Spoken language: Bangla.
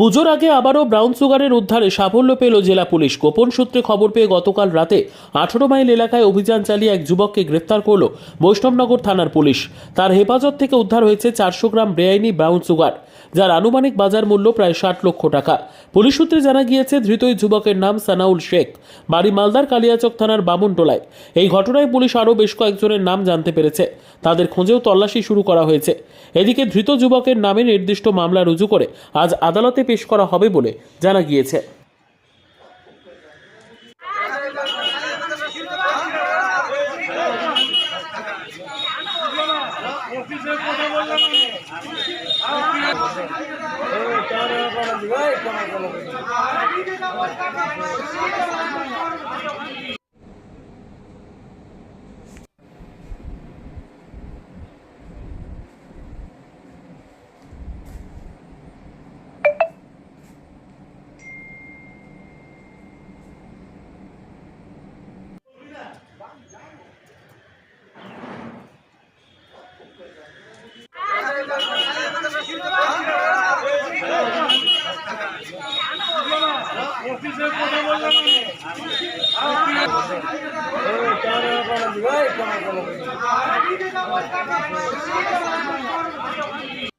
পুজোর আগে আবারও ব্রাউন সুগারের উদ্ধারে সাফল্য পেল জেলা পুলিশ। গোপন সূত্রে খবর পেয়ে গতকাল রাতে আঠারো মাইল এলাকায় অভিযান চালিয়ে এক যুবককে গ্রেফতার করল বৈষ্ণবনগর থানার পুলিশ। তার হেফাজত থেকে উদ্ধার হয়েছে চারশো গ্রাম বেআইনি ব্রাউন সুগার। যার আনুমানিক বাজার মূল্য প্রায় ষাট লক্ষ টাকা। পুলিশ সূত্রে জানা গিয়েছে ধৃত ওই যুবকের নাম সানাউল শেখ। বাড়ি মালদার কালিয়াচক থানার বামুনটোলায়। এই ঘটনায় পুলিশ আরও বেশ কয়েকজনের নাম জানতে পেরেছে। তাদের খোঁজেও তল্লাশি শুরু করা হয়েছে। এদিকে ধৃত যুবকের নামে নির্দিষ্ট মামলা রুজু করে আজ আদালতে পেশ করা হবে বলে জানা গিয়েছে। কথা বললাম কথা বললাম